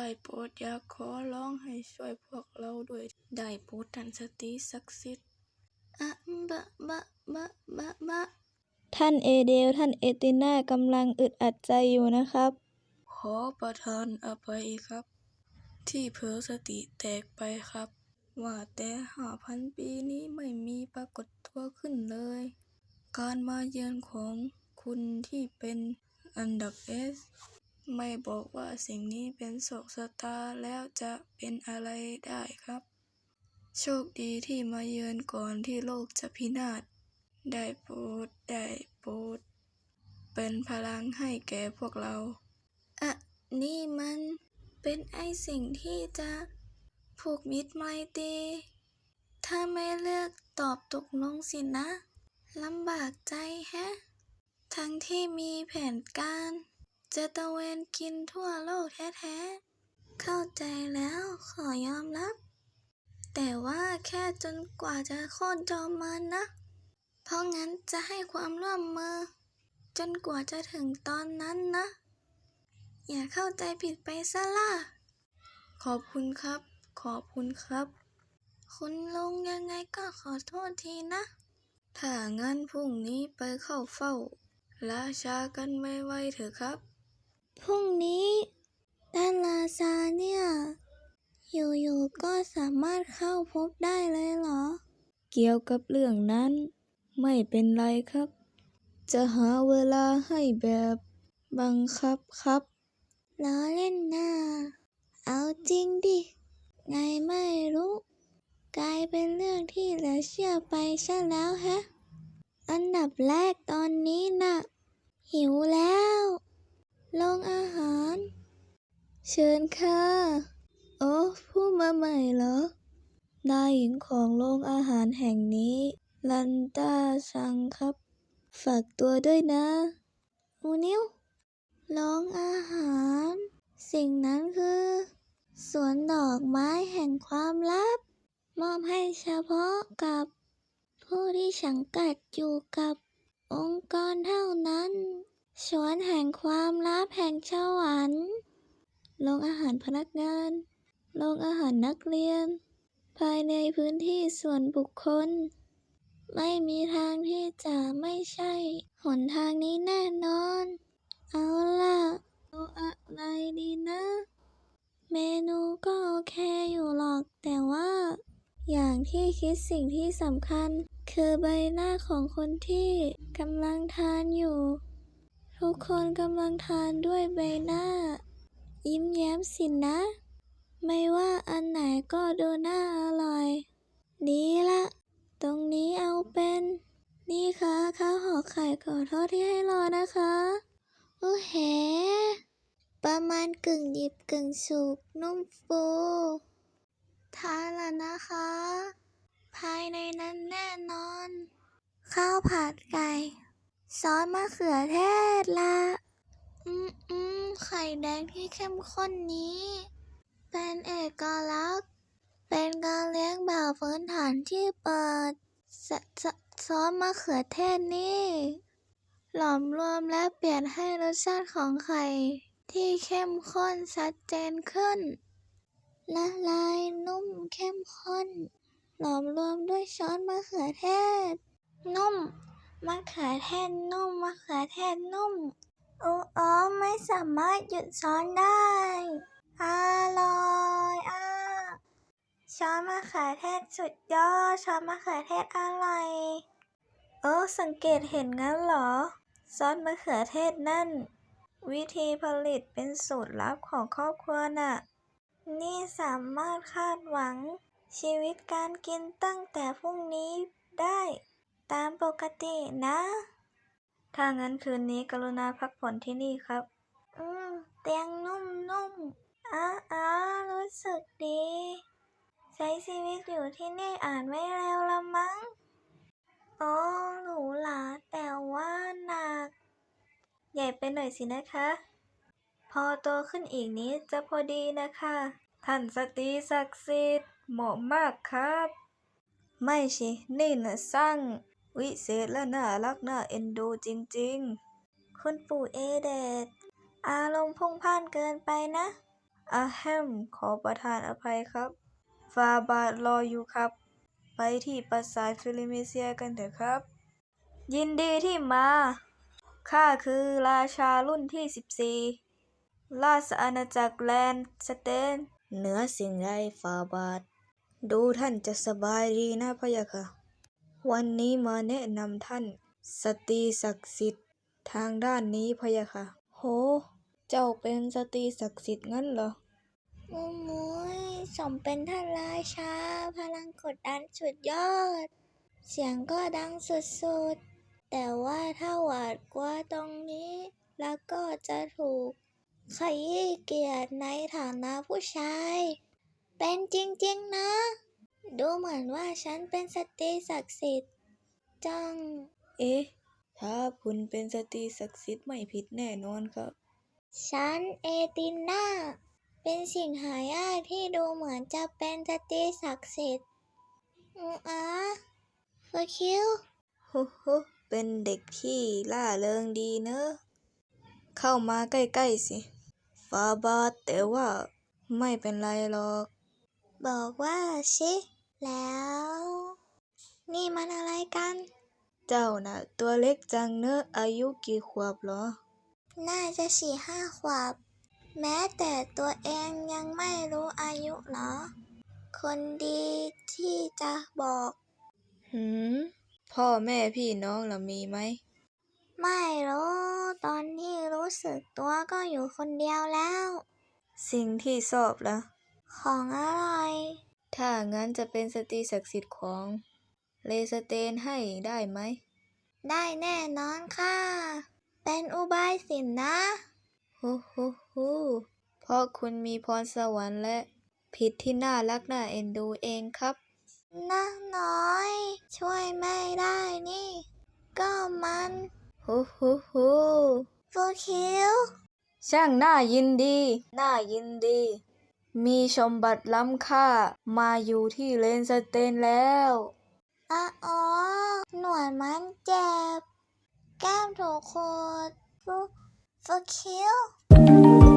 ได้โปรดอยากขอร้องให้ช่วยพวกเราด้วย ได้โปรดท่านสติศักดิ์สิทธิ์อะบะบะบะบะบะท่านเอเดล ท่านเอติน่ากำลังอึดอัดใจอยู่นะครับ ขอประทานอภัยครับ ที่เผลอสติแตกไปครับ ว่าแต่ห้าพันปีนี้ไม่มีปรากฏตัวขึ้นเลย การมาเยือนของคุณที่เป็นอันดับเอส ไม่บอกว่าสิ่งนี้เป็นโศกชะตาแล้วจะเป็นอะไรได้ครับ โชคดีที่มาเยือนก่อนที่โลกจะพินาศ ได้โปรดได้โปรดเป็นพลังให้แก่พวกเรา อะ นี่มันเป็นไอสิ่งที่จะผูกมิตรไมตรีถ้าไม่เลือกตอบตกลงสินะลำบากใจแฮะ ทั้งที่มีแผนการ จะตะเวนกินทั่วโลกแท้ๆ เข้าใจแล้วขอยอมรับ แต่ว่าแค่จนกว่าจะโค่นจอมมันนะ เพราะงั้นจะให้ความร่วมมือ จนกว่าจะถึงตอนนั้นนะ อย่าเข้าใจผิดไปซะล่ะ ขอบคุณครับ ขอบคุณครับ คุณลุงยังไงก็ขอโทษทีนะ ถ้างั้นพรุ่งนี้ไปเข้าเฝ้าราชากันไวเถอะครับ พรุ่งนี้ท่านราชาเนี่ยอยู่ๆก็สามารถเข้าพบได้เลยเหรอ เกี่ยวกับเรื่องนั้น ไม่เป็นไรครับ จะหาเวลาให้แบบบังคับครับล้อเล่นนะเอาจริงดิ ไงไม่รู้ กลายเป็นเรื่องที่เหลือเชื่อไปซะแล้วแฮะ อันดับแรกตอนนี้น่ะ หิวแล้ว โรงอาหาร เชิญค่ะ โอ้ผู้มาใหม่เหรอนายหญิงของโรงอาหารแห่งนี้ ลันดาซังครับ ฝากตัวด้วยนะอูนิวโรงอาหาร สิ่งนั้นคือ สวนดอกไม้แห่งความลับ มอบให้เฉพาะกับ ผู้ที่สังกัดอยู่กับองค์กรเท่านั้น สวนแห่งความลับแห่งสวรรค์โรงอาหารพนักงานโรงอาหารนักเรียน ภายในพื้นที่ส่วนบุคคล ไม่มีทางที่จะไม่ใช่ หนทางนี้แน่นอน เอาล่ะเอาอะไรดีนะ เมนูก็โอเคอยู่หรอกแต่ว่า อย่างที่คิดสิ่งที่สำคัญ คือใบหน้าของคนที่กำลังทานอยู่ ทุกคนกำลังทานด้วยใบหน้า ยิ้มแย้มสินนะ ไม่ว่าอันไหนก็ดูน่าอร่อย ดีละ ตรงนี้เอาเป็น นี่ค่ะข้าวห่อไข่ขอโทษที่ให้รอนะคะโอ้แหประมาณกึ่งดิบกึ่งสุกนุ่มฟูทานแล้วนะคะ ภายในนั้นแน่นอน ข้าวผัดไก่ ซอสมะเขือเทศละอืมอืมไข่แดงที่เข้มข้นนี้ เป็นเอกลักษณ์ เป็นการเลี้ยงแบบพื้นฐานที่เปิดซซซอสมะเขือเทศนี่ หลอมรวมและเปลี่ยนให้รสชาติของไข่ ที่เข้มข้นชัดเจนขึ้น ละลายนุ่มเข้มข้น หลอมรวมด้วยซอสมะเขือเทศ นุ่ม มะเขือเทศนุ่มมะเขือเทศนุ่มโอ้อ๋อไม่สามารถหยุดช้อนได้อร่อยอะช้อนมะเขือเทศสุดยอดช้อนมะเขือเทศอร่อยเออสังเกตเห็นงั้นเหรอ ซอสมะเขือเทศนั่น วิธีผลิตเป็นสูตรลับของครอบครัวน่ะ นี่สามารถคาดหวังชีวิตการกินตั้งแต่พรุ่งนี้ได้ ตามปกตินะ ถ้างั้นคืนนี้กรุณาพักผ่อนที่นี่ครับ อืม เตียงนุ่มๆอ้าอ้ารู้สึกดี ใช้ชีวิตอยู่ที่นี่อ่านไม่เร็วละมั้งโอ้หรูหราแต่ว่าหนัก ใหญ่ไปหน่อยสินะคะ พอโตขึ้นอีกนิดจะพอดีนะคะ ท่านสตรีศักดิ์สิทธิ์เหมาะมากครับ ไม่สินี่นะสร้าง วิเศษและน่ารักน่าเอ็นดูจริงๆ คุณปู่เอเดดอารมณ์พุ่งพ่านเกินไปนะอาแฮมขอประทานอภัยครับฟาบาทรออยู่ครับ ไปที่ปราสาทฟิลิเมเซียกันเถอะครับ ยินดีที่มา ข้าคือราชารุ่นที่ 14 ราชอาณาจักรแลนสเตน เหนือสิ่งใดฟาบาทดูท่านจะสบายดีนะพะยะค่ะ วันนี้มาแนะนำท่าน สตรีศักดิ์สิทธิ์ทางด้านนี้พะยะค่ะ โห เจ้าเป็นสตรีศักดิ์สิทธิ์งั้นเหรอมุมมุยสมเป็นท่านราชา พลังกดดันสุดยอด เสียงก็ดังสุดๆ แต่ว่าถ้าหวาดกลัวตรงนี้ แล้วก็จะถูกขยี้เกียรติในฐานะผู้ชาย เป็นจริงๆนะ ดูเหมือนว่าฉันเป็นสตรีศักดิ์สิทธิ์จัง เอ๊ะ ถ้าคุณเป็นสตรีศักดิ์สิทธิ์ไม่ผิดแน่นอนครับ ฉันเอติน่าเป็นสิ่งหายากที่ดูเหมือนจะเป็นสตรีศักดิ์สิทธิ์อืออาฟอคิวโฮโฮเป็นเด็กที่ล่าเริงดีเนอะ เข้ามาใกล้ๆสิ ฟาบาทแต่ว่าไม่เป็นไรหรอก บอกว่าชิ แล้ว นี่มันอะไรกัน เจ้าน่ะ ตัวเล็กจังเนอะอายุกี่ขวบเหรอ น่าจะสี่ห้าขวบ แม้แต่ตัวเองยังไม่รู้อายุเหรอ คนดีที่จะบอก หืม พ่อแม่พี่น้องล่ะมีไหม ไม่รู้ตอนที่รู้สึกตัวก็อยู่คนเดียวแล้ว สิ่งที่ชอบล่ะ ของอร่อยถ้างั้นจะเป็นสตรีศักดิ์สิทธิ์ของเลสเตนให้ได้ไหม ได้แน่นอนค่ะ เป็นอุบายสินนะโฮูฮูฮูเพราะคุณมีพรสวรรค์และผิดที่น่ารักน่าเอ็นดูเองครับน้าน้อย ช่วยไม่ได้นี่ ก็มันฮูฮูฮูฟูคิวช่างน่ายินดี น่ายินดี มีชมบัตรล้ำค่า มาอยู่ที่เลนสเตนแล้วอะอ๋อ หนวดมันเจ็บ แก้มถูกขูดฟูฟูคิว